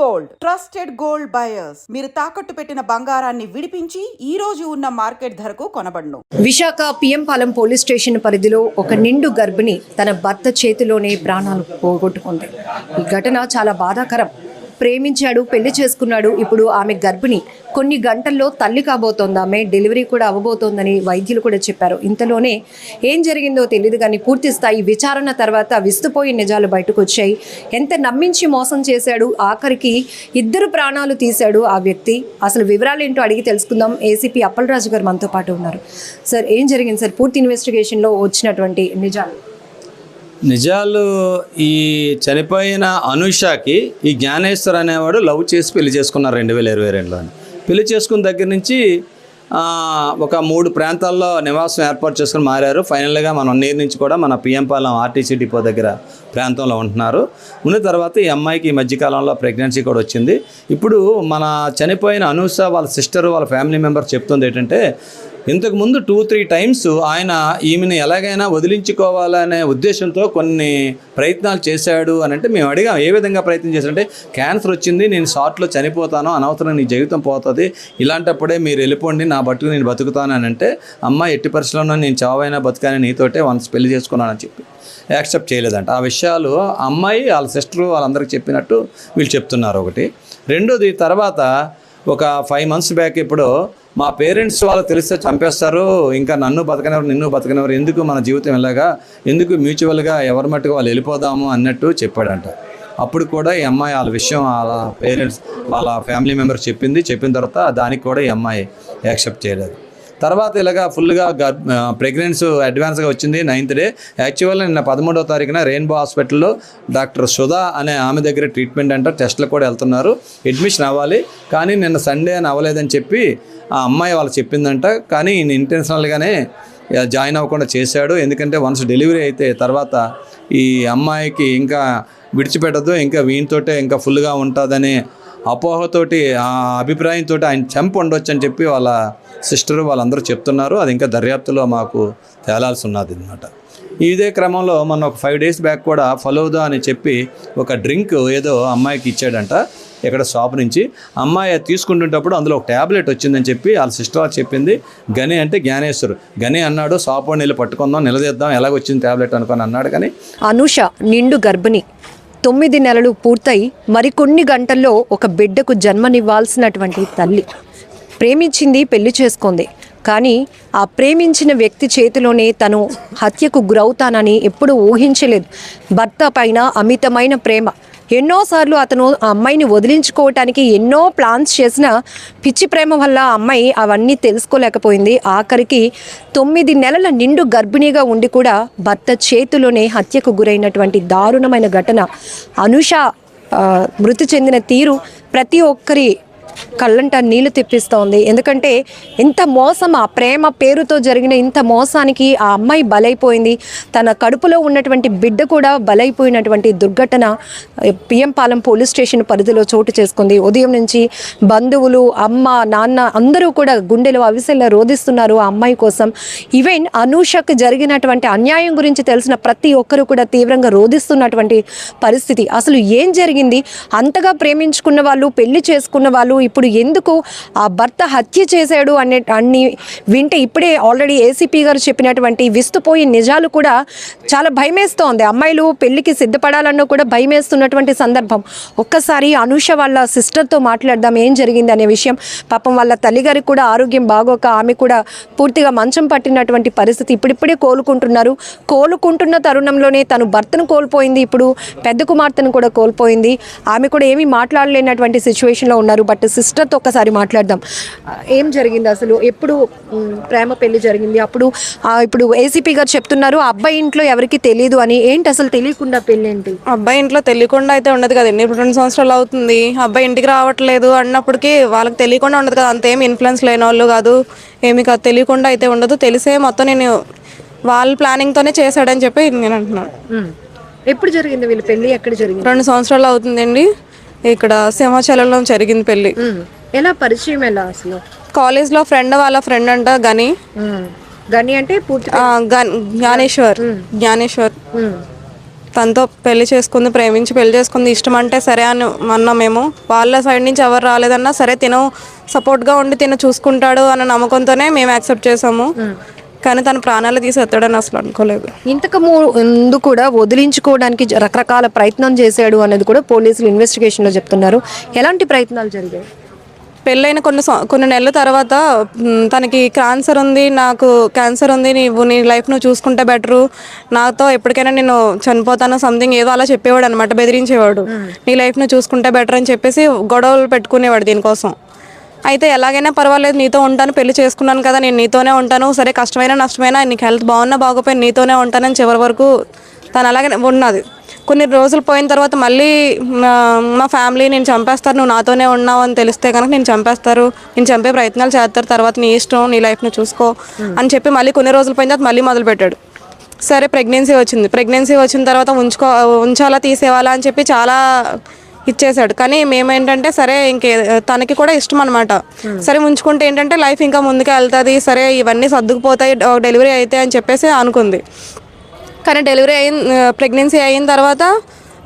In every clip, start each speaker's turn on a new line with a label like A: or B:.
A: Gold. Trusted gold buyers. మీరు తాకట్టు పెట్టిన బంగారాన్ని విడిపించి ఈ రోజు ఉన్న మార్కెట్ ధరకు కొనబడను.
B: విశాఖ పిఎంపాలెం పోలీస్ స్టేషన్ పరిధిలో ఒక నిండు గర్భిణి తన భర్త చేతిలోనే ప్రాణాలు పోగొట్టుకుంది. ఈ ఘటన చాలా బాధాకరం. ప్రేమించాడు పెళ్ళి చేసుకున్నాడు. ఇప్పుడు ఆమె గర్భిణి. కొన్ని గంటల్లో తల్లి కాబోతోంది ఆమె. డెలివరీ కూడా అవ్వబోతోందని వైద్యులు కూడా చెప్పారు. ఇంతలోనే ఏం జరిగిందో తెలియదు కానీ పూర్తి స్థాయి విచారణ తర్వాత విస్తుపోయి నిజాలు బయటకు వచ్చాయి ఎంత నమ్మించి మోసం చేశాడు? ఆఖరికి ఇద్దరు ప్రాణాలు తీశాడు ఆ వ్యక్తి. అసలు వివరాలు ఏంటో అడిగి తెలుసుకుందాం. ఏసీపీ అప్పలరాజు గారు మనతో పాటు ఉన్నారు. సార్ ఏం జరిగింది సార్? పూర్తి ఇన్వెస్టిగేషన్లో వచ్చినటువంటి నిజాలు.
C: నిజాలు ఈ చనిపోయిన అనుషకి ఈ జ్ఞానేశ్వర్ అనేవాడు లవ్ చేసి పెళ్ళి చేసుకున్నారు రెండు వేల ఇరవై రెండులో పెళ్ళి చేసుకున్న దగ్గర నుంచి ఒక మూడు ప్రాంతాల్లో నివాసం ఏర్పాటు చేసుకుని మారారు. ఫైనల్గా మన వన్ నుంచి కూడా మన పిఎంపాలెం ఆర్టీసీ డిపో దగ్గర ప్రాంతంలో ఉంటున్నారు. ఉన్న తర్వాత ఈ అమ్మాయికి ఈ మధ్యకాలంలో ప్రెగ్నెన్సీ కూడా వచ్చింది. ఇప్పుడు మన చనిపోయిన అనూష వాళ్ళ సిస్టర్ వాళ్ళ ఫ్యామిలీ మెంబర్ చెప్తుంది ఏంటంటే ఇంతకు ముందు టూ త్రీ టైమ్స్ ఆయన ఈమెను ఎలాగైనా వదిలించుకోవాలనే ఉద్దేశంతో కొన్ని ప్రయత్నాలు చేశాడు అని అంటే మేము అడిగాం ఏ విధంగా ప్రయత్నం చేశారంటే క్యాన్సర్ వచ్చింది నేను షార్ట్లో చనిపోతాను అనవసరం నీ జీవితం పోతుంది ఇలాంటప్పుడే మీరు వెళ్ళిపోండి నా బట్టుకు నేను బతుకుతాను అని అంటే అమ్మ ఎట్టి పరిస్థితుల్లో నేను చావైనా బతుకాని నీతోటే వన్స్ పెళ్ళి చేసుకున్నానని చెప్పి యాక్సెప్ట్ చేయలేదంట. ఆ విషయాలు అమ్మాయి వాళ్ళ సిస్టర్ వాళ్ళందరికీ చెప్పినట్టు వీళ్ళు చెప్తున్నారు ఒకటి. రెండోది తర్వాత ఒక ఫైవ్ మంత్స్ బ్యాక్ ఇప్పుడు మా పేరెంట్స్ వాళ్ళు తెలిస్తే చంపేస్తారు. ఇంకా నన్ను బతకనివ్వరు నిన్ను బతకనివ్వరు. ఎందుకు మన జీవితం ఇలాగా? ఎందుకు మ్యూచువల్గా ఎవరి మట్టుకు వాళ్ళు వెళ్ళిపోదాము అన్నట్టు చెప్పాడంట. అప్పుడు కూడా ఈ అమ్మాయి వాళ్ళ విషయం వాళ్ళ పేరెంట్స్ వాళ్ళ ఫ్యామిలీ మెంబర్స్ చెప్పింది. చెప్పిన తర్వాత దానికి కూడా ఈ అమ్మాయి యాక్సెప్ట్ చేయలేదు. తర్వాత ఇలాగా ఫుల్గా గర్ ప్రెగ్నెన్సీ అడ్వాన్స్గా వచ్చింది నైన్త్ డే. యాక్చువల్గా నిన్న పదమూడవ తారీఖున రెయిన్బో హాస్పిటల్లో డాక్టర్ సుధా అనే ఆమె దగ్గర ట్రీట్మెంట్ అంట టెస్ట్లు కూడా వెళ్తున్నారు. అడ్మిషన్ అవ్వాలి. కానీ నిన్న సండే అని అవ్వలేదని చెప్పి ఆ అమ్మాయి వాళ్ళు చెప్పిందంట కానీ ఈయన ఇంటెన్షనల్గానే జాయిన్ అవ్వకుండా చేశాడు. ఎందుకంటే వన్స్ డెలివరీ అయితే తర్వాత ఈ అమ్మాయికి ఇంకా విడిచిపెట్టదు ఇంకా వీనితోటే ఇంకా ఫుల్గా ఉంటుందని అపోహతోటి ఆ అభిప్రాయంతో ఆయన చంపి ఉండొచ్చు అని చెప్పి వాళ్ళ సిస్టర్ వాళ్ళందరూ చెప్తున్నారు. అది ఇంకా దర్యాప్తులో మాకు తేలాల్సి ఉన్నది అనమాట ఇదే క్రమంలో మొన్న ఒక ఫైవ్ డేస్ బ్యాక్ కూడా ఫలోదా అని చెప్పి ఒక డ్రింక్ ఏదో అమ్మాయికి ఇచ్చాడంట. ఇక్కడ షాప్ నుంచి అమ్మాయి తీసుకుంటుంటప్పుడు అందులో ఒక ట్యాబ్లెట్ వచ్చిందని చెప్పి వాళ్ళ సిస్టర్ చెప్పింది. గని అంటే జ్ఞానేశ్వర్. గని అన్నాడు షాప్ నీళ్ళు పట్టుకుందాం నిలదీద్దాం ఎలాగొచ్చింది ట్యాబ్లెట్ అనుకొని అన్నాడు. కానీ
B: అనుష నిండు గర్భిణి. తొమ్మిది నెలలు పూర్తయి మరికొన్ని గంటల్లో ఒక బిడ్డకు జన్మనివ్వాల్సినటువంటి తల్లి. ప్రేమించింది పెళ్ళి చేసుకుంది. కానీ ఆ ప్రేమించిన వ్యక్తి చేతిలోనే తను హత్యకు గురవుతానని ఎప్పుడూ ఊహించలేదు. భర్త పైన అమితమైన ప్రేమ. ఎన్నోసార్లు అతను ఆ అమ్మాయిని వదిలించుకోవటానికి ఎన్నో ప్లాన్స్ చేసిన పిచ్చి ప్రేమ వల్ల అమ్మాయి అవన్నీ తెలుసుకోలేకపోయింది. ఆఖరికి తొమ్మిది నెలల నిండు గర్భిణిగా ఉండి కూడా భర్త చేతిలోనే హత్యకు గురైనటువంటి దారుణమైన ఘటన. అనుష మృతి చెందిన తీరు ప్రతి ఒక్కరి కళ్ళంట నీళ్ళు తెప్పిస్తోంది. ఎందుకంటే ఇంత మోసం ఆ ప్రేమ పేరుతో జరిగిన ఇంత మోసానికి ఆ అమ్మాయి బలైపోయింది. తన కడుపులో ఉన్నటువంటి బిడ్డ కూడా బలైపోయినటువంటి దుర్ఘటన పిఎం పాలెం పోలీస్ స్టేషన్ పరిధిలో చోటు చేసుకుంది. ఉదయం నుంచి బంధువులు అమ్మ నాన్న అందరూ కూడా గుండెలు అవిసెల్లా రోధిస్తున్నారు ఆ అమ్మాయి కోసం. ఈవెన్ అనూషకు జరిగినటువంటి అన్యాయం గురించి తెలిసిన ప్రతి ఒక్కరూ కూడా తీవ్రంగా రోధిస్తున్నటువంటి పరిస్థితి. అసలు ఏం జరిగింది? అంతగా ప్రేమించుకున్న వాళ్ళు పెళ్ళి చేసుకున్న వాళ్ళు ఇప్పుడు ఎందుకు ఆ భర్త హత్య చేశాడు అనే అన్ని వింటే ఇప్పుడే ఆల్రెడీ ఏసీపీ గారు చెప్పినటువంటి విస్తుపోయి నిజాలు కూడా చాలా భయమేస్తోంది. అమ్మాయిలు పెళ్ళికి సిద్ధపడాలన్నా కూడా భయమేస్తున్నటువంటి సందర్భం. ఒక్కసారి అనుష వాళ్ళ సిస్టర్తో మాట్లాడదాం ఏం జరిగింది అనే విషయం. పాపం వాళ్ళ తల్లిగారికి కూడా ఆరోగ్యం బాగోక ఆమె కూడా పూర్తిగా మంచం పట్టినటువంటి పరిస్థితి ఇప్పుడిప్పుడే కోలుకుంటున్నారు. కోలుకుంటున్న తరుణంలోనే తను భర్తను కోల్పోయింది. ఇప్పుడు పెద్ద కుమార్తెను కూడా కోల్పోయింది. ఆమె కూడా ఏమీ మాట్లాడలేనటువంటి సిచ్యువేషన్లో ఉన్నారు. బట్ సిస్టర్తో ఒక్కసారి మాట్లాడదాం. ఏం జరిగింది అసలు? ఎప్పుడు ప్రేమ పెళ్ళి జరిగింది? అప్పుడు ఇప్పుడు ఏసీపీ గారు చెప్తున్నారు అబ్బాయి ఇంట్లో ఎవరికి తెలియదు అని. ఏంటి అసలు తెలియకుండా పెళ్ళి ఏంటి
D: అబ్బాయి ఇంట్లో తెలియకుండా అయితే ఉండదు కదండి ఇప్పుడు రెండు సంవత్సరాలు అవుతుంది. అబ్బాయి ఇంటికి రావట్లేదు అన్నప్పటికీ వాళ్ళకి తెలియకుండా ఉండదు కదా. అంతేం ఇన్ఫ్లుయెన్స్ లేని వాళ్ళు కాదు. ఏమి కాదు. తెలియకుండా అయితే ఉండదు. తెలిసే మొత్తం నేను వాళ్ళ ప్లానింగ్తోనే చేశాడని చెప్పి నేను అంటున్నాను.
B: ఎప్పుడు జరిగింది వీళ్ళ పెళ్ళి? ఎక్కడ జరిగింది?
D: రెండు సంవత్సరాలు అవుతుందండి. ఇక్కడ సింహాచలంలో జరిగింది పెళ్ళి.
B: మ్. ఎలా పరిచయం ఎలా అసలు?
D: కాలేజ్లో ఫ్రెండ్ వాళ్ళ ఫ్రెండ్ అంట గని.
B: గని అంటే
D: జ్ఞానేశ్వర్ జ్ఞానేశ్వర్. తనతో పెళ్ళి చేసుకుంది ప్రేమించి పెళ్ళి చేసుకుంది. ఇష్టం అంటే సరే అని అన్నాం మేము. వాళ్ళ సైడ్ నుంచి ఎవరు రాలేదన్నా సరే తిను సపోర్ట్గా ఉండి తిను చూసుకుంటాడు అన్న నమ్మకంతోనే మేము యాక్సెప్ట్ చేసాము. కానీ తన ప్రాణాలు తీసేస్తాడని అసలు అనుకోలేదు.
B: ఇంతకు ముందు కూడా వదిలించుకోవడానికి రకరకాల ప్రయత్నం చేశాడు అనేది కూడా పోలీసులు ఇన్వెస్టిగేషన్లో చెప్తున్నారు. ఎలాంటి ప్రయత్నాలు జరిగాయి?
D: పెళ్ళైన కొన్ని కొన్ని నెలల తర్వాత తనకి క్యాన్సర్ ఉంది నాకు క్యాన్సర్ ఉంది నీవు నీ లైఫ్ నువ్వు చూసుకుంటే బెటరు నాతో ఎప్పటికైనా నేను చనిపోతాను సంథింగ్ ఏదో అలా చెప్పేవాడు అనమాట బెదిరించేవాడు. నీ లైఫ్ నువ్వు చూసుకుంటే బెటర్ అని చెప్పేసి గొడవలు పెట్టుకునేవాడు దీనికోసం. అయితే ఎలాగైనా పర్వాలేదు నీతో ఉంటాను పెళ్ళి చేసుకున్నాను కదా నేను నీతోనే ఉంటాను. సరే కష్టమైనా నష్టమైనా నీకు హెల్త్ బాగున్నా బాగోపోయినా నీతోనే ఉంటానని చివరి వరకు తను అలాగే ఉన్నది. కొన్ని రోజులు పోయిన తర్వాత మళ్ళీ మా ఫ్యామిలీ నేను చంపేస్తారు నువ్వు నాతోనే ఉన్నావు అని తెలిస్తే కనుక నేను చంపేస్తారు. నేను చంపే ప్రయత్నాలు చేస్తారు. తర్వాత నీ ఇష్టం నీ లైఫ్ను చూసుకో అని చెప్పి మళ్ళీ కొన్ని రోజులు పోయిన తర్వాత మళ్ళీ మొదలుపెట్టాడు. సరే ప్రెగ్నెన్సీ వచ్చింది. ప్రెగ్నెన్సీ వచ్చిన తర్వాత ఉంచుకో ఉంచాలా తీసేవాలా అని చెప్పి చాలా ఇచ్చేసాడు కానీ మేమేంటంటే సరే ఇంకే తనకి కూడా ఇష్టం అనమాట సరే ఉంచుకుంటే ఏంటంటే లైఫ్ ఇంకా ముందుకు వెళ్తుంది. సరే ఇవన్నీ సర్దుకుపోతాయి డెలివరీ అయితే అని చెప్పేసి అనుకుంది. కానీ డెలివరీ అయిన ప్రెగ్నెన్సీ అయిన తర్వాత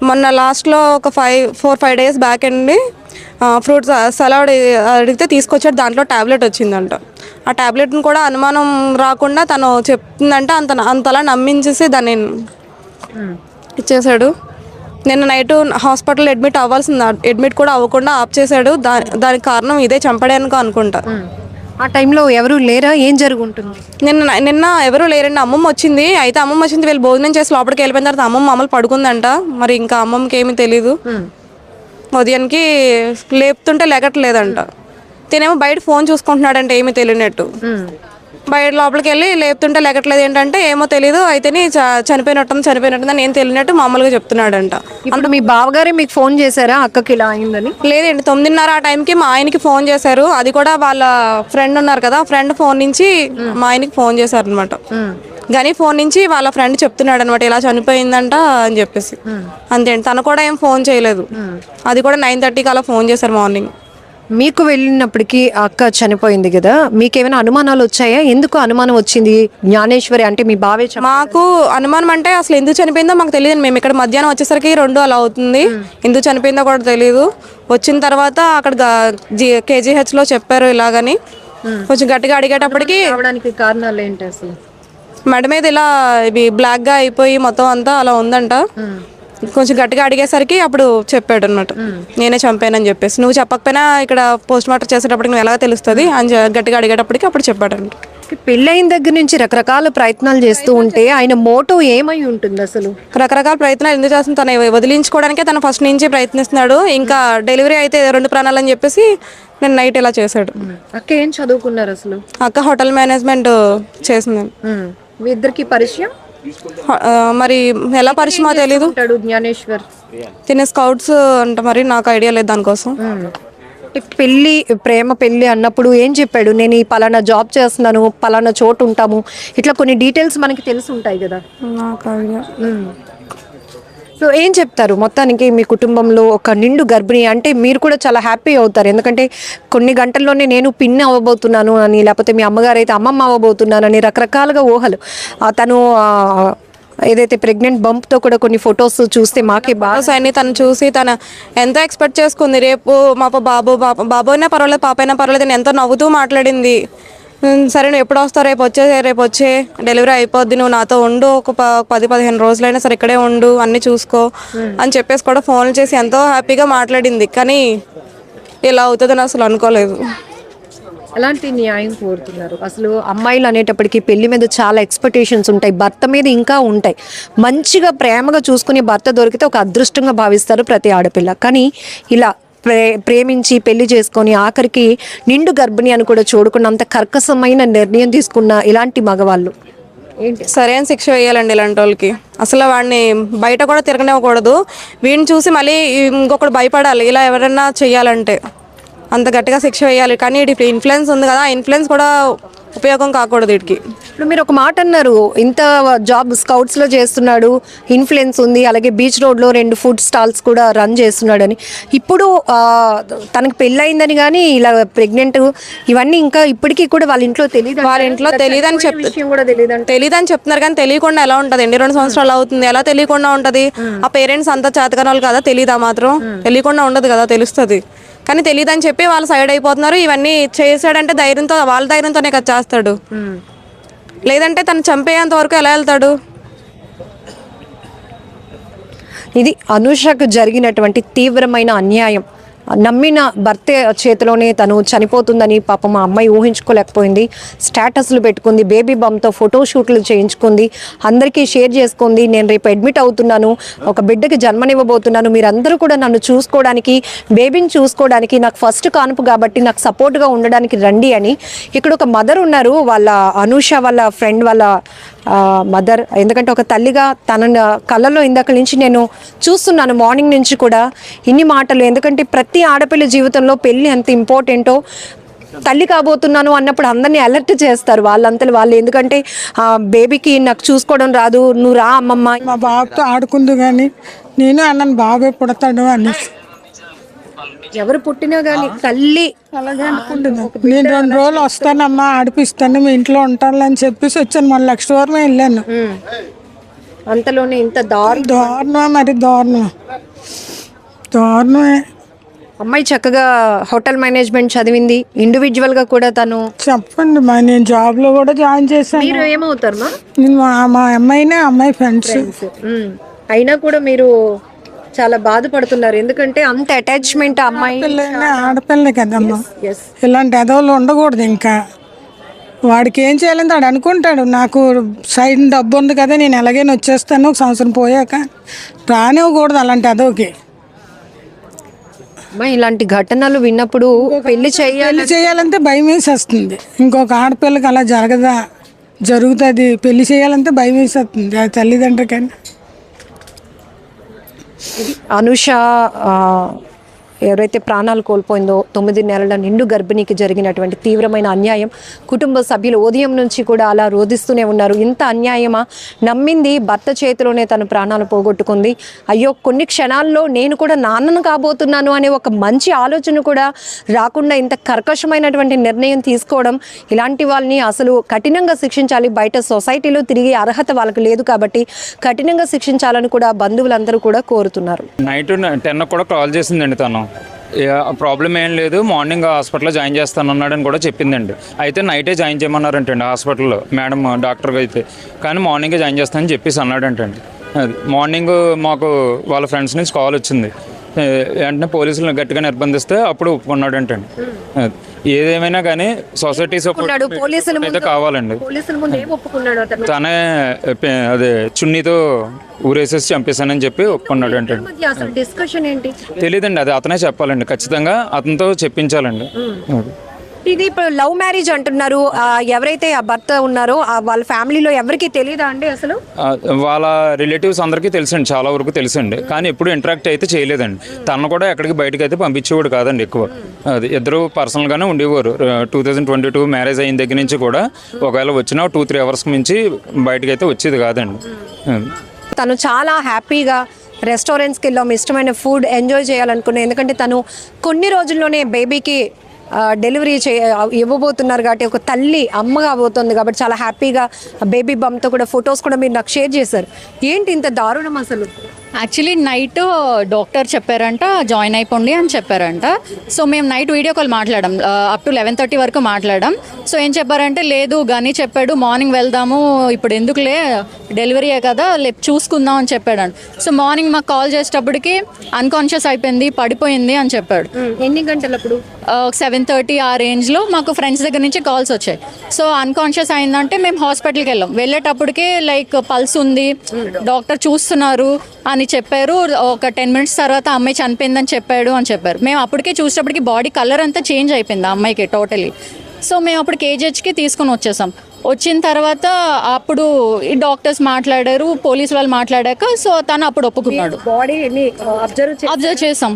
D: మొన్న లాస్ట్లో ఒక five four five days back అండి ఫ్రూట్స్ సలాడ్ అడిగితే తీసుకొచ్చాడు. దాంట్లో ట్యాబ్లెట్ వచ్చిందంట. ఆ ట్యాబ్లెట్ని కూడా అనుమానం రాకుండా తను చెప్తుందంటే అంత అంతలా నమ్మించేసి దాన్ని ఇచ్చేసాడు నిన్న నైట్ హాస్పిటల్ అడ్మిట్ అవ్వాల్సింది అడ్మిట్ కూడా అవ్వకుండా ఆఫ్ చేశాడు. దా దానికి కారణం ఇదే చంపడానికి అనుకుంటా.
B: ఆ టైంలో ఎవరు లేరా? ఏం జరుగుంటుంది?
D: నిన్న నిన్న ఎవరు లేరండి. అమ్మమ్మ వచ్చింది. అయితే అమ్మమ్మ వచ్చింది. వీళ్ళు భోజనం చేసి లోపలికి వెళ్ళిపోయిన తర్వాత అమ్మమ్మ మామూలు పడుకుందంట. మరి ఇంకా అమ్మమ్మకి ఏమీ తెలీదు. ఉదయానికి లేపుతుంటే లెగట్లేదంట. తినేమో బయట ఫోన్ చూసుకుంటున్నాడంట ఏమీ తెలియనట్టు. బయట లోపలికి వెళ్ళి లేపుతుంటే లెగట్లేదు ఏంటంటే ఏమో తెలీదు అయితేనే చ- చనిపోయినట్టుంది చనిపోయినట్టుంది ఏం తెలియనట్టు మామూలుగా చెప్తున్నాడంట.
B: ఇప్పుడు మీ బావగారే మీకు ఫోన్ చేశారా? అక్కకి ఇలా అయిందని?
D: లేదండి తొమ్మిదిన్నర ఆ టైంకి మా ఆయనకి ఫోన్ చేశారు. అది కూడా వాళ్ళ ఫ్రెండ్ ఉన్నారు కదా ఫ్రెండ్ ఫోన్ నుంచి మా ఆయనకి ఫోన్ చేశారు అనమాట కానీ ఫోన్ నుంచి వాళ్ళ ఫ్రెండ్ చెప్తున్నాడు అనమాట ఇలా చనిపోయిందంట అని చెప్పేసి. అంతే తను కూడా ఏం ఫోన్ చేయలేదు. అది కూడా నైన్ థర్టీకి అలా ఫోన్ చేశారు మార్నింగ్.
B: మీకు వెళ్ళినప్పటికీ అక్క చనిపోయింది కదా మీకేమైనా అనుమానాలు వచ్చాయా? ఎందుకు అనుమానం వచ్చింది? జ్ఞానేశ్వరి అంటే మీ బావే
D: మాకు అనుమానం అంటే అసలు ఎందుకు చనిపోయిందో మాకు తెలియదు మేము ఇక్కడ మధ్యాహ్నం వచ్చేసరికి రెండు అలా అవుతుంది. ఎందుకు చనిపోయిందో కూడా తెలియదు వచ్చిన తర్వాత అక్కడ కేజీహెచ్లో చెప్పారు ఇలాగని. కొంచెం గట్టిగా అడిగేటప్పటికి
B: కారణాలు ఏంటి అసలు?
D: మెడ మీద ఇలా ఇవి బ్లాక్గా అయిపోయి మొత్తం అంతా అలా ఉందంట. కొంచెం గట్టిగా అడిగేసరికి అప్పుడు చెప్పాడు అన్నమాట నేనే చంపానని చెప్పేసి. నువ్వు చెప్పకపోయినా ఇక్కడ పోస్ట్ మార్టం చేసేటప్పటికి నువ్వు ఎలాగ తెలుస్తుంది అని గట్టిగా అడిగేటప్పటికి అప్పుడు చెప్పాడంట.
B: పెళ్ళైన దగ్గర నుంచి రకరకాల ప్రయత్నాలు చేస్తూ ఉంటే ఆయన మోటో ఏమై ఉంటుంది అసలు?
D: రకరకాల ప్రయత్నాలు ఎందుకు చేస్తుంది? తను వదిలించుకోవడానికే తను ఫస్ట్ నుంచి ప్రయత్నిస్తున్నాడు. ఇంకా డెలివరీ అయితే రెండు ప్రాణాలు అని చెప్పేసి నేను నైట్ ఇలా చేశాడు.
B: అక్క ఏం చదువుకున్నారు అసలు?
D: అక్క హోటల్ మేనేజ్మెంట్ చేసింది
B: మీ ఇద్దరికి పరిచయం?
D: మరి ఎలా పరిచయమో తెలీదు.
B: ఉంటాడు జ్ఞానేశ్వర్.
D: తినే స్కౌట్స్ అంటే మరి నాకు ఐడియా లేదు దానికోసం.
B: పెళ్ళి ప్రేమ పెళ్ళి అన్నప్పుడు ఏం చెప్పాడు? నేను ఈ పలానా జాబ్ చేస్తున్నాను పలానా చోటు ఉంటాము. ఇట్లా కొన్ని డీటెయిల్స్ మనకి తెలిసి ఉంటాయి కదా.
D: నాకు ఐడియా.
B: సో ఏం చెప్తారు? మొత్తానికి మీ కుటుంబంలో ఒక నిండు గర్భిణి అంటే మీరు కూడా చాలా హ్యాపీ అవుతారు. ఎందుకంటే కొన్ని గంటల్లోనే నేను పిన్ అవ్వబోతున్నాను అని లేకపోతే మీ అమ్మగారు అయితే అమ్మమ్మ అవ్వబోతున్నాను అని రకరకాలుగా ఊహలు. తను ఏదైతే ప్రెగ్నెంట్ బంప్తో కూడా కొన్ని ఫొటోస్ చూస్తే మాకే బాగా
D: బాస్ అన్ని తను చూసి తను ఎంత ఎక్స్పెక్ట్ చేసుకుంది? రేపు మా బాబు బాబు బాబు అయినా పర్వాలేదు పాప అయినా పర్వాలేదు నేను ఎంతో నవ్వుతూ మాట్లాడింది. సరే నువ్వు ఎప్పుడు వస్తావు? రేపు వచ్చే రేపు వచ్చే డెలివరీ అయిపోద్ది. నువ్వు నాతో ఉండు. ఒక పది పదిహేను రోజులైనా సరే ఇక్కడే ఉండు అన్నీ చూసుకో అని చెప్పేసి కూడా ఫోన్ చేసి ఎంతో హ్యాపీగా మాట్లాడింది. కానీ ఇలా అవుతుందని అసలు అనుకోలేదు.
B: ఎలాంటి న్యాయం కోరుతున్నారు? అసలు అమ్మాయిలు అనేటప్పటికీ పెళ్ళి మీద చాలా ఎక్స్పెక్టేషన్స్ ఉంటాయి. భర్త మీద ఇంకా ఉంటాయి. మంచిగా ప్రేమగా చూసుకునే భర్త దొరికితే ఒక అదృష్టంగా భావిస్తారు ప్రతి ఆడపిల్ల. కానీ ఇలా ప్రే ప్రేమించి పెళ్ళి చేసుకొని ఆఖరికి నిండు గర్భిణి అని కూడా చూడకున్నంత కర్కశమైన నిర్ణయం తీసుకున్న ఇలాంటి మగవాళ్ళు. ఏంటి?
D: సరైన శిక్ష వేయాలండి ఇలాంటి వాళ్ళకి. అసలు వాడిని బయట కూడా తిరగనివ్వకూడదు. వీడిని చూసి మళ్ళీ ఇంకొకటి భయపడాలి. ఇలా ఎవరన్నా చెయ్యాలంటే అంత గట్టిగా శిక్ష వేయాలి. కానీ ఇది ఇన్ఫ్లుయెన్స్ ఉంది కదా ఆ ఇన్ఫ్లుయెన్స్ కూడా ఉపయోగం కాకూడదు వీటికి.
B: ఇప్పుడు మీరు ఒక మాట అన్నారు ఇంత జాబ్ స్కౌట్స్లో చేస్తున్నాడు ఇన్ఫ్లుయెన్స్ ఉంది అలాగే బీచ్ రోడ్లో రెండు ఫుడ్ స్టాల్స్ కూడా రన్ చేస్తున్నాడని. ఇప్పుడు తనకు పెళ్ళయిందని కానీ ఇలా ప్రెగ్నెంట్ ఇవన్నీ ఇంకా ఇప్పటికీ కూడా వాళ్ళ ఇంట్లో తెలియదు
D: వాళ్ళ ఇంట్లో తెలియదని చెప్
B: విషయం కూడా తెలియదు
D: తెలియదని చెప్తున్నారు కానీ తెలియకుండా ఎలా ఉంటుంది? అండి రెండు సంవత్సరాలు అవుతుంది? ఎలా తెలియకుండా ఉంటది? ఆ. పేరెంట్స్ అంతా చేతకనాలు కదా తెలియదా మాత్రం? తెలియకుండా ఉండదు కదా తెలుస్తుంది. కానీ తెలియదని చెప్పి వాళ్ళు సైడ్ అయిపోతున్నారు. ఇవన్నీ చేసాడంటే ధైర్యంతో వాళ్ళ ధైర్యంతోనే కదా చేస్తాడు. లేదంటే తను చంపేంత వరకు ఎలా వెళ్తాడు?
B: ఇది అనుషకు జరిగినటువంటి తీవ్రమైన అన్యాయం. నమ్మిన భర్త చేతిలోనే తను చనిపోతుందని పాపం మా అమ్మాయి ఊహించుకోలేకపోయింది. స్టేటస్లు పెట్టుకుంది బేబీ బమ్తో ఫోటోషూట్లు చేయించుకుంది అందరికీ షేర్ చేసుకుంది. నేను రేపు అడ్మిట్ అవుతున్నాను ఒక బిడ్డకి జన్మనివ్వబోతున్నాను. మీరందరూ కూడా నన్ను చూసుకోవడానికి బేబీని చూసుకోవడానికి నాకు ఫస్ట్ కానుపు కాబట్టి నాకు సపోర్ట్గా ఉండడానికి రండి అని. ఇక్కడ ఒక మదర్ ఉన్నారు వాళ్ళ అనూష వాళ్ళ ఫ్రెండ్ వాళ్ళ మదర్ ఎందుకంటే ఒక తల్లిగా తన కళ్ళలో ఇందాక నుంచి నేను చూస్తున్నాను మార్నింగ్ నుంచి కూడా ఇన్ని మాటలు. ఎందుకంటే ప్రతి ఆడపిల్ల జీవితంలో పెళ్ళి ఎంత ఇంపార్టెంటో తల్లి కాబోతున్నాను అన్నప్పుడు అందరినీ అలర్ట్ చేస్తారు వాళ్ళంతలు వాళ్ళు. ఎందుకంటే ఆ, బేబీకి నాకు చూసుకోవడం రాదు నువ్వు రా అమ్మమ్మ.
E: మా బాబుతో ఆడుకుందు కానీ నేను అన్నాను బాబే పుడతాడు అనేసి
B: ఎవరు పుట్టినా కానీ తల్లి
E: అలాగే అనుకుంటున్నాను నేను రెండు రోజులు వస్తానమ్మా ఆడిపిస్తాను మీ ఇంట్లో ఉంటాను అని చెప్పేసి వచ్చాను. మన లక్షవరం వెళ్ళాను.
B: అంతలోనే ఇంత దారు
E: దారుణం మరి దారుణం. దారుణమే.
B: అమ్మాయి చక్కగా హోటల్ మేనేజ్మెంట్ చదివింది. ఇండివిజువల్గా కూడా తను
E: చెప్పండి మా నేను జాబ్లో కూడా జాయిన్ చేశాను.
B: మీరు ఏమవుతారు మా?
E: నేను మా అమ్మాయినే అమ్మాయి ఫ్రెండ్స్.
B: అయినా కూడా మీరు చాలా బాధపడుతున్నారు. ఎందుకంటే అంత అటాచ్మెంట్ అమ్మాయి
E: ఆడపిల్లే కదమ్మా. ఇలాంటి ఎదవలు ఉండకూడదు ఇంకా. వాడికి ఏం చేయాలని వాడు అనుకుంటాడు నాకు సైడ్ డబ్బు ఉంది కదా నేను ఎలాగైనా వచ్చేస్తాను ఒక సంవత్సరం పోయాక రానివ్వకూడదు అలాంటి
B: అమ్మా ఇలాంటి ఘటనలు విన్నప్పుడు పెళ్ళి చేయాలి
E: చేయాలంటే భయం వేసేస్తుంది. ఇంకొక ఆడపిల్లకి అలా జరగదా జరుగుతుంది పెళ్ళి చేయాలంటే భయం వేసేస్తుంది తల్లిదండ్రులకని.
B: అనుష ఆ, ఎవరైతే ప్రాణాలు కోల్పోయిందో తొమ్మిది నెలల నిండు గర్భిణికి జరిగినటువంటి తీవ్రమైన అన్యాయం కుటుంబ సభ్యులు ఉదయం నుంచి కూడా అలా రోధిస్తూనే ఉన్నారు. ఇంత అన్యాయమా? నమ్మింది భర్త చేతిలోనే తన ప్రాణాలు పోగొట్టుకుంది. అయ్యో కొన్ని క్షణాల్లో నేను కూడా నాన్నను కాబోతున్నాను అనే ఒక మంచి ఆలోచన కూడా రాకుండా ఇంత కర్కశమైనటువంటి నిర్ణయం తీసుకోవడం ఇలాంటి వాళ్ళని అసలు కఠినంగా శిక్షించాలి. బయట సొసైటీలో తిరిగే అర్హత వాళ్ళకి లేదు కాబట్టి కఠినంగా శిక్షించాలని కూడా బంధువులందరూ కూడా కోరుతున్నారు.
F: నైట్ టెన్ కూడా కాల్ చేసిందండి తను. ప్రాబ్లం ఏం లేదు. మార్నింగ్ హాస్పిటల్లో జాయిన్ చేస్తానన్నాడని కూడా చెప్పిందండి. అయితే నైటే జాయిన్ చేయమన్నారంటండి హాస్పిటల్లో. మేడం డాక్టర్గా అయితే. కానీ మార్నింగే జాయిన్ చేస్తానని చెప్పేసి అన్నాడంటండి. అది మార్నింగ్ మాకు వాళ్ళ ఫ్రెండ్స్ నుంచి కాల్ వచ్చింది. వెంటనే పోలీసులను గట్టిగా నిర్బంధిస్తే అప్పుడు ఒప్పుకున్నాడంటండి. అది. ఏదేమైనా కానీ సొసైటీ
B: ఒప్పుకున్నాడు. పోలీసుల
F: సపోర్ట్ అయితే
B: ముందు-
F: కావాలండి.
B: పోలీసుల ముందు ఏం ఒప్పుకున్నాడు అతను?
F: తనే అదే చున్నీతో ఊరేసేసి చంపేశానని చెప్పి ఒప్పుకున్నాడు అంటే
B: డిస్కషన్ ఏంటి?
F: తెలియదండి అది అతనే చెప్పాలండి. ఖచ్చితంగా అతనితో చెప్పించాలండి.
B: ఇది ఇప్పుడు లవ్ మ్యారేజ్ అంటున్నారు. ఎవరైతే ఆ భర్త ఉన్నారో వాళ్ళ ఫ్యామిలీలో ఎవరికి తెలియదా అండి అసలు?
F: వాళ్ళ రిలేటివ్స్ అందరికీ తెలుసండి చాలా వరకు తెలుసండి. కానీ ఎప్పుడు ఇంటరాక్ట్ అయితే చేయలేదండి. తను కూడా ఎక్కడికి బయటకు అయితే పంపించేవాడు కాదండి ఎక్కువ. అది ఇద్దరు పర్సనల్గానే ఉండేవారు. Two thousand twenty two marriage అయిన దగ్గర నుంచి కూడా ఒకవేళ వచ్చినా టూ త్రీ అవర్స్కి మించి బయటకు అయితే వచ్చేది కాదండి.
B: తను చాలా హ్యాపీగా రెస్టారెంట్స్కి వెళ్ళాం ఇష్టమైన ఫుడ్ ఎంజాయ్ చేయాలనుకున్నాను ఎందుకంటే తను కొన్ని రోజుల్లోనే బేబీకి డెలివరీ చే ఇవ్వబోతున్నారు కాబట్టి ఒక తల్లి అమ్మగా పోతుంది కాబట్టి చాలా హ్యాపీగా బేబీ బమ్తో కూడా ఫొటోస్ కూడా మీరు నాకు షేర్ చేశారు. ఏంటి ఇంత దారుణం అసలు?
G: యాక్చువల్లీ నైట్ డాక్టర్ చెప్పారంట జాయిన్ అయిపోండి అని చెప్పారంట. సో మేము నైట్ వీడియో కాల్ మాట్లాడాం అప్ టు లెవెన్ థర్టీ వరకు మాట్లాడాం. సో ఏం చెప్పారంటే లేదు గని చెప్పాడు మార్నింగ్ వెళ్దాము ఇప్పుడు ఎందుకులే డెలివరీయే కదా లే చూసుకుందాం అని చెప్పాడు సో మార్నింగ్ మాకు కాల్ చేసేటప్పటికి అన్కాన్షియస్ అయిపోయింది పడిపోయింది అని చెప్పాడు.
B: ఎన్ని గంటలప్పుడు?
G: సెవెన్ థర్టీ ఆ రేంజ్లో మాకు ఫ్రెండ్స్ దగ్గర నుంచి కాల్స్ వచ్చాయి. సో అన్కాన్షియస్ అయిందంటే మేము హాస్పిటల్కి వెళ్ళాం. వెళ్ళేటప్పటికే లైక్ పల్స్ ఉంది డాక్టర్ చూస్తున్నారు అని చెప్పారు. ఒక టెన్ మినిట్స్ తర్వాత అమ్మాయి చనిపోయిందని చెప్పాడు అని చెప్పారు. మేము అప్పటికే చూసేటప్పటికి బాడీ కలర్ అంతా చేంజ్ అయిపోయింది ఆ అమ్మాయికి టోటలీ సో మేము అప్పుడు కేజీహెచ్కి తీసుకొని వచ్చేసాం. వచ్చిన తర్వాత అప్పుడు ఈ డాక్టర్స్ మాట్లాడారు పోలీస్ వాళ్ళు మాట్లాడాక సో తను అప్పుడు ఒప్పుకున్నాడు.
B: అబ్జర్వ్
G: చేసాం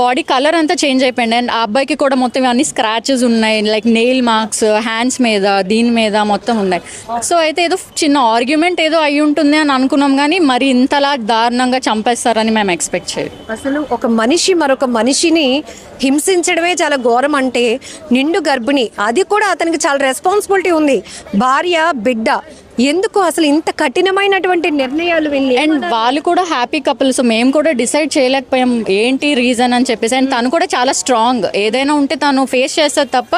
G: బాడీ కలర్ అంతా చేంజ్ అయిపోయింది. అండ్ ఆ అబ్బాయికి కూడా మొత్తం అన్ని స్క్రాచెస్ ఉన్నాయి. లైక్ నెయిల్ మార్క్స్ హ్యాండ్స్ మీద దీని మీద మొత్తం ఉన్నాయి. సో అయితే ఏదో చిన్న ఆర్గ్యుమెంట్ ఏదో అయి ఉంటుంది అని అనుకున్నాం కానీ మరి ఇంతలా దారుణంగా చంపేస్తారని మేము ఎక్స్పెక్ట్ చేయలేదు.
B: అసలు ఒక మనిషి మరొక మనిషిని హింసించడమే చాలా ఘోరం అంటే నిండు గర్భిణి అది కూడా అతనికి చాలా రెస్పాన్సిబిలిటీ ఉంది. భార్య బిడ్డ ఎందుకు అసలు ఇంత కఠినమైనటువంటి నిర్ణయాలు వెళ్ళి
G: అండ్ వాళ్ళు కూడా హ్యాపీ కపుల్ సో మేము కూడా డిసైడ్ చేయలేకపోయాం. ఏంటి రీజన్ అని చెప్పేసి. అండ్ తను కూడా చాలా స్ట్రాంగ్ ఏదైనా ఉంటే తను ఫేస్ చేస్తుంది తప్ప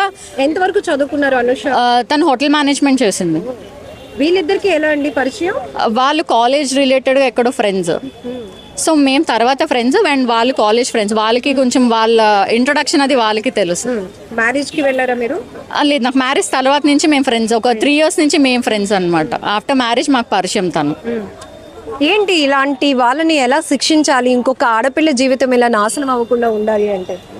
B: ఎంతవరకు చదువుకున్నారు అనుష?
G: తను హోటల్ మేనేజ్మెంట్ చేసింది.
B: వీళ్ళిద్దరికి ఎలా అండి పరిచయం?
G: వాళ్ళు కాలేజ్ రిలేటెడ్గా ఎక్కడో ఫ్రెండ్స్ సో మేము తర్వాత ఫ్రెండ్స్ అండ్ వాళ్ళు కాలేజ్ ఫ్రెండ్స్ వాళ్ళకి కొంచెం వాళ్ళ ఇంట్రొడక్షన్ అది వాళ్ళకి తెలుసు.
B: మ్యారేజ్కి వెళ్ళారా మీరు?
G: లేదు నాకు మ్యారేజ్ తర్వాత నుంచి మేము ఫ్రెండ్స్ ఒక త్రీ ఇయర్స్ నుంచి మేము ఫ్రెండ్స్ అనమాట ఆఫ్టర్ మ్యారేజ్ మాకు పరిచయం తను.
B: ఏంటి ఇలాంటి వాళ్ళని ఎలా శిక్షించాలి? ఇంకొక ఆడపిల్ల జీవితం ఇలా నాశనం అవ్వకుండా ఉండాలి అంటే?